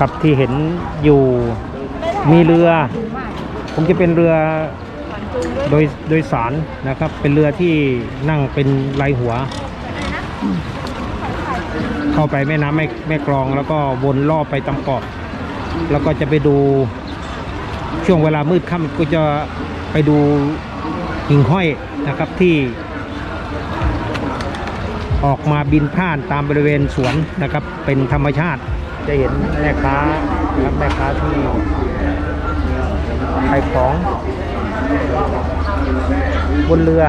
ครับที่เห็นอยู่มีเรือ ผมจะเป็นเรือโดยโดยสารนะครับ เป็นเรือที่นั่งเป็นลายหัว เข้าไปแม่น้ำแม่แม่กลองแล้วก็วนรอบไปตำเกาะแล้วก็จะไปดูช่วงเวลามืดค่ำก็จะไปดูหิ่งห้อยนะครับที่ ออกมาบินผ่านตามบริเวณสวนนะครับ เป็นธรรมชาติ จะเห็นแม่ค้าครับแม่ค้าที่ขายของบนเรือ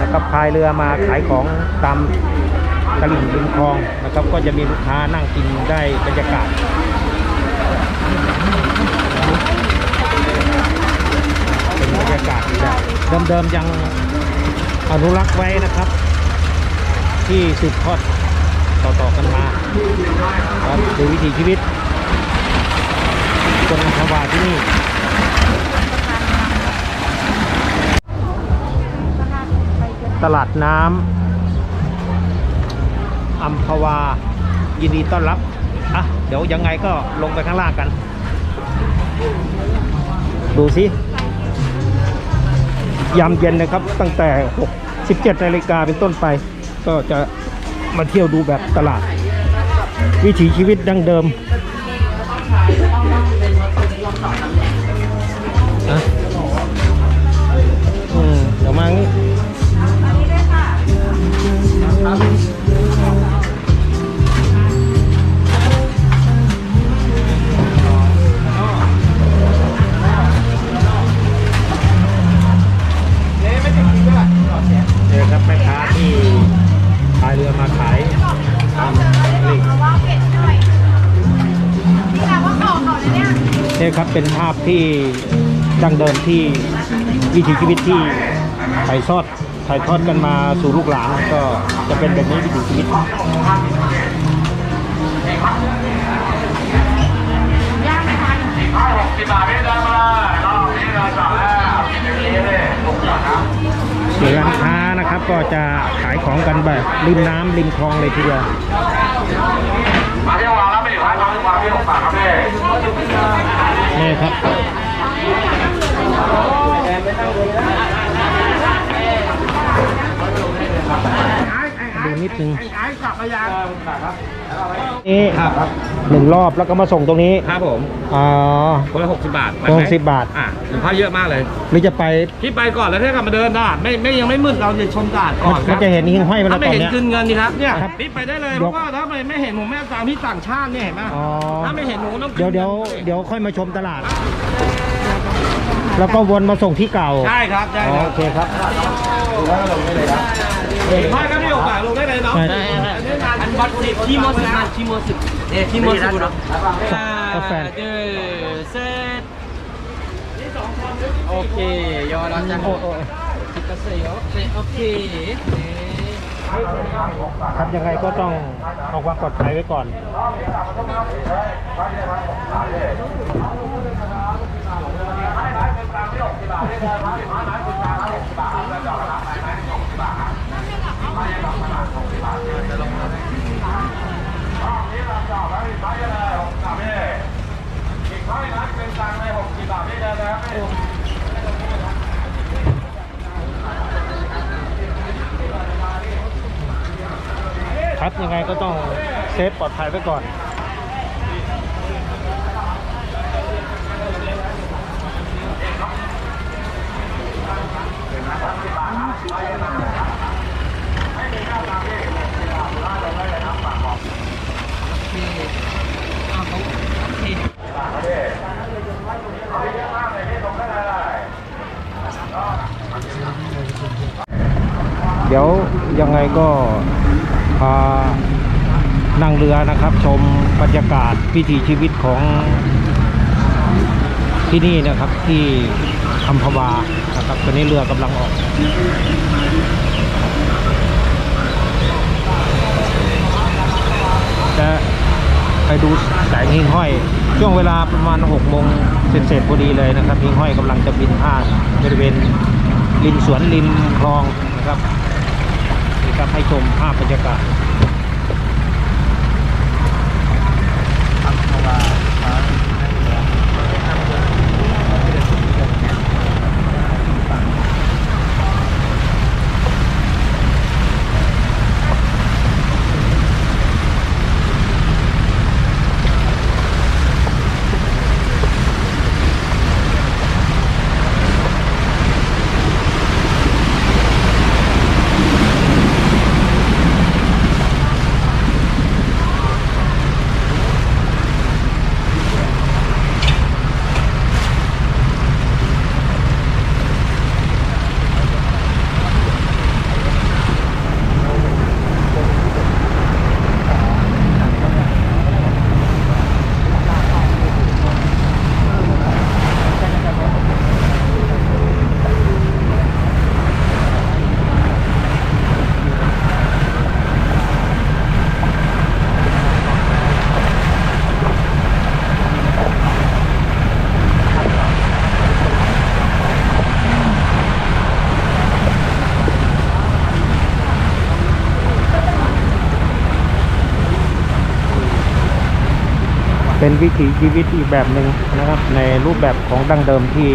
นะครับพายเรือมาขายของตามตลิ่งริมคลองนะครับ ก็จะมีลูกค้านั่งกินได้บรรยากาศเป็นบรรยากาศที่แบบเดิมๆยังอนุรักษ์ไว้นะครับ ที่สืบทอด ต่อๆกันมาครับดูวิถีชีวิตคนอัมพวาที่นี่ตลาดน้ำอัมพวา ยินดีต้อนรับ อะ เดี๋ยวยังไงก็ลงไปข้างล่างกัน ดูสิยามเย็นนะครับตั้งแต่ 6 17นาฬิกาเป็นต้นไป ก็จะ มาเที่ยวดูแบบตลาด วิถีชีวิตดั้งเดิม นี่ยนี่ครับเป็นภาพที่ดั้งเดิมที่วิถีชีวิตที่ถ่ายทอดถ่ายทอดกันมาสู่ลูกหลานก็จะเป็นแบบนี้วิถีชีวิตส่วนร้านค้านะครับก็จะขายของกันแบบริมน้ำริมคลองเลยทีเดียว มาที่วางแล้วไม่อยู่ท้ายท้องวางที่หกปากครับพี่นี่ครับดูนิดนึง นี่หนึ่งรอบแล้วก็มาส่งตรงนี้ครับผมอ๋อคนละหกสิบบาทคนละ60บาทอะสินค้าเยอะมากเลยหรือจะไปพี่ไปก่อนแล้วถ้ากลับมาเดินได้ไม่ไม่ยังไม่มืดเราจะชมตลาดก่อนคมัรันบจะเห็นหิ้งห้อยมาแล้วถ้าไม่ตอนเห็นเนี้ยคืนเงินดีครับเนี่ยครับพี่ไปได้เลยยเพกราะว่าถ้าไม่ไม่เห็นผมไม่เอาตามพี่ต่างชาติเนี่ยเห็นไหมอ๋อถ้าไม่เห็นหนูต้องขึ้นเดี๋ยวเดี๋ยวงินเดี๋ยวค่อยมาชมตลาด แล้วก็วนมาส่งที่เก่าใช่ครับใช่อ๋อครับโอเคครับใช่ครับพี่หกบาทลงได้เลยเนาะ ใช่อันบัตรสิบที่มอสิบที่มอสิบเอ๊ะที่มอสิบเนาะกาแฟเดอเซตโอเคยอดแล้วจังโอ้โอ้โอเคครับยังไงก็ต้องเอาความปลอดภัยไว้ก่อน ครับยังไงก็ต้องเซฟปลอดภัยไว้ก่อนเดี๋ยวยังไงก็ พานั่งเรือนะครับ ชมบรรยากาศวิถีชีวิตของที่นี่นะครับที่อัมพวานะครับตอนนี้เรือกำลังออกจะไปดูแสงหิ่งห้อย ช่วงเวลาประมาณ6โมงเสร็จๆพอดีเลยนะครับหิ่งห้อยกำลังจะบินผ่านบริเวณริมสวนริมคลองนะครับ ครับให้ชมภาพบรรยากาศ วิถีชีวิตอีกแบบหนึ่งนะครับ ในรูปแบบของดั้งเดิมที่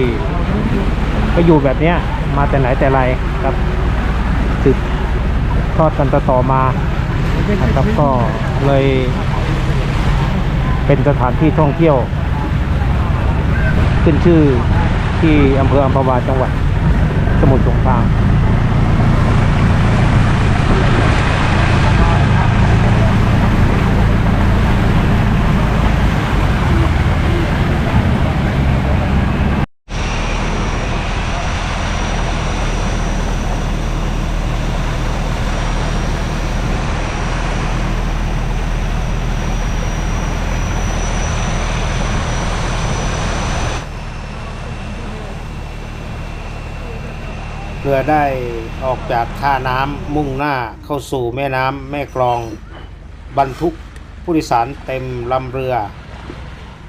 ก็อยู่แบบเนี้ยมาแต่ไหนแต่ไรครับสืบทอดกันต่อมานะครับก็เลยเป็นสถานที่ท่องเที่ยว ขึ้นชื่อที่อำเภออัมพวาจังหวัด สมุทรสงคราม ได้ออกจากท่าน้ำมุ่งหน้าเข้าสู่แม่น้ำแม่กลอง บรรทุกผู้โดยสารเต็มลำเรือ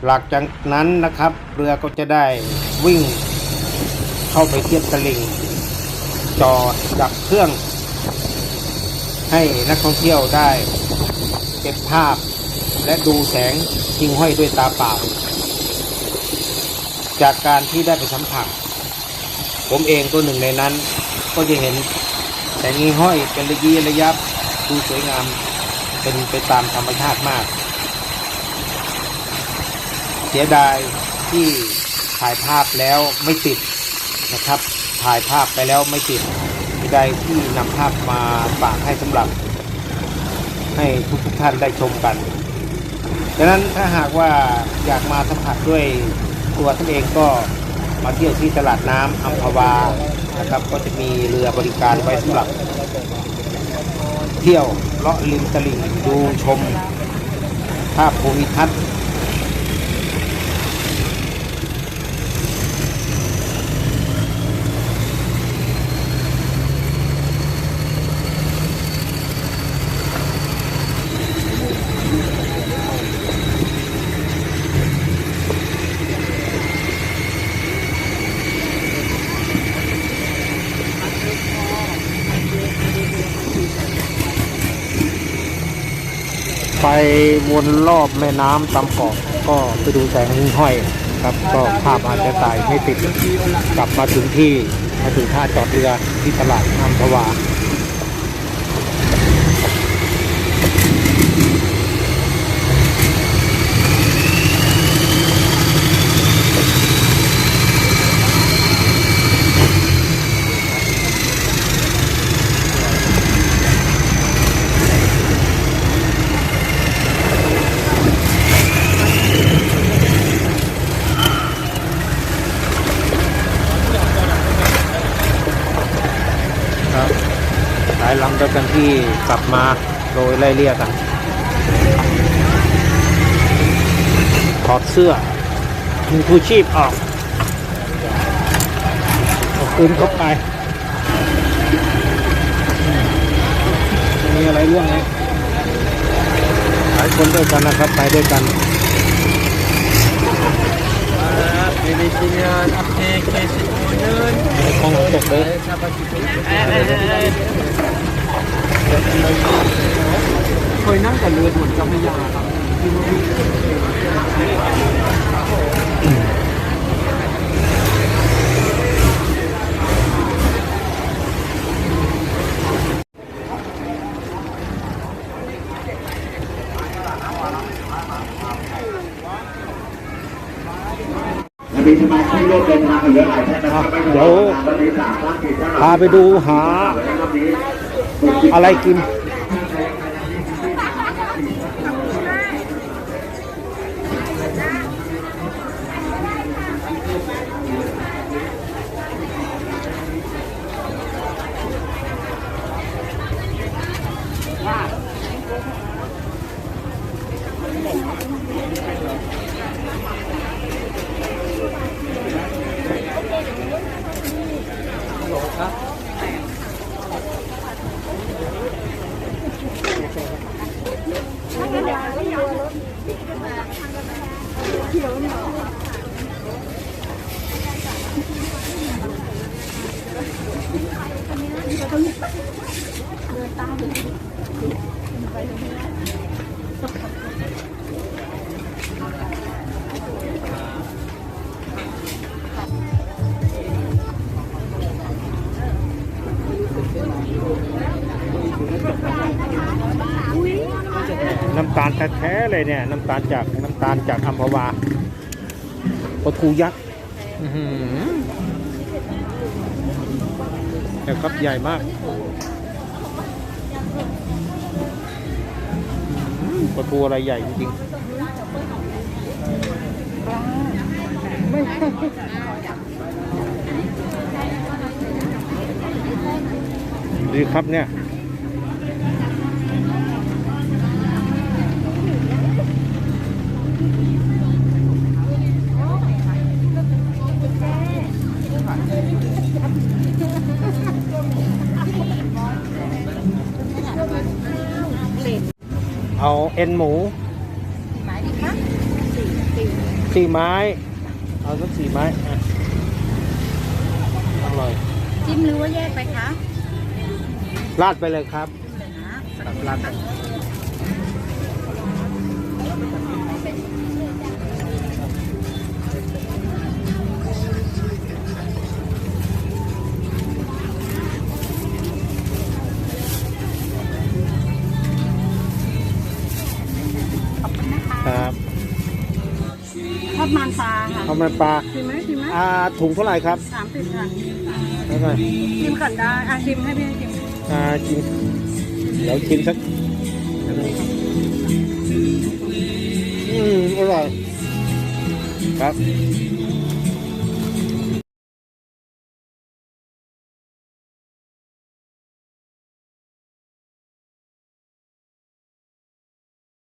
หลังจากนั้นนะครับเรือก็จะได้วิ่งเข้าไปเทียบตลิ่งจอดดับเครื่อง ให้นักท่องเที่ยวได้เก็บภาพ และดูแสงหิ่งห้อยด้วยตาเปล่า จากการที่ได้ไปสัมผัสผมเองตัวหนึ่งในนั้น ก็จะเห็นแสงหิ่งห้อยเป็นระยีระยับดูสวยงามเป็นไปตามธรรมชาติมาก เสียดายที่ถ่ายภาพแล้วไม่ติดนะครับ ถ่ายภาพไปแล้วไม่ติดเสียดายที่นำภาพมาฝากให้สำหรับ ให้ทุกทุกท่านได้ชมกันดังนั้นถ้าหากว่าอยากมาสัมผัสด้วยตัวท่านเองก็ มาเที่ยวที่ตลาดน้ำอัมพวานะครับก็จะมีเรือบริการไว้สำหรับ เที่ยวเลาะริมตลิ่งดูชมภาพภูมิทัศน์ ไป วนรอบแม่น้ำตำเกาะก็ไปดูแสงห้อยครับ ก็ภาพอาจจะถ่ายไม่ติด กลับมาถึงที่มาถึงท่าจอดเรือที่ตลาดน้ำพวา หลายลำด้วยกันที่กลับมาโดยไล่เลี่ยกันถอดเสื้อมีทูชีพออกเอาปืนเข้าไป มีอะไรร่วงไหมหลายคนด้วยกันนะครับ ไปด้วยกัน Pilihnya update kesit kemudian ในห้องตกเลย Sahabat kita Kau nang kan lewat เหมือนเจ้าพระยาครับมีสมาชิกร่วมเดินทางเหลือหลายท่านนะครับเดี๋ยวพาไปดูหา อะไรกิน เลยเนี่ยน้ำตาลจากน้ำตาลจากอัมพวาปลาทูยักษ์อื้อหือแต่ครับใหญ่มากอื้อหือปลาทูอะไรใหญ่จริงๆดีครับเนี่ย เอาเอ็นหมูหมายดีคะสี่สี่สี่ไม้ เอาสักสี่ไม้อะอร่อยจิ้มหรือว่าแยกไปคะราดไปเลยครับเลยนะครับราดไป ข้าวมันปลาชิมไหมชิมไหมอ่าถุงเท่าไหร่ครับสามสิบค่ะแล้วก็ชิมก่อนได้อะชิมให้พี่ชิมอ่าชิมเดี๋ยวชิมสักอืมอร่อยครับ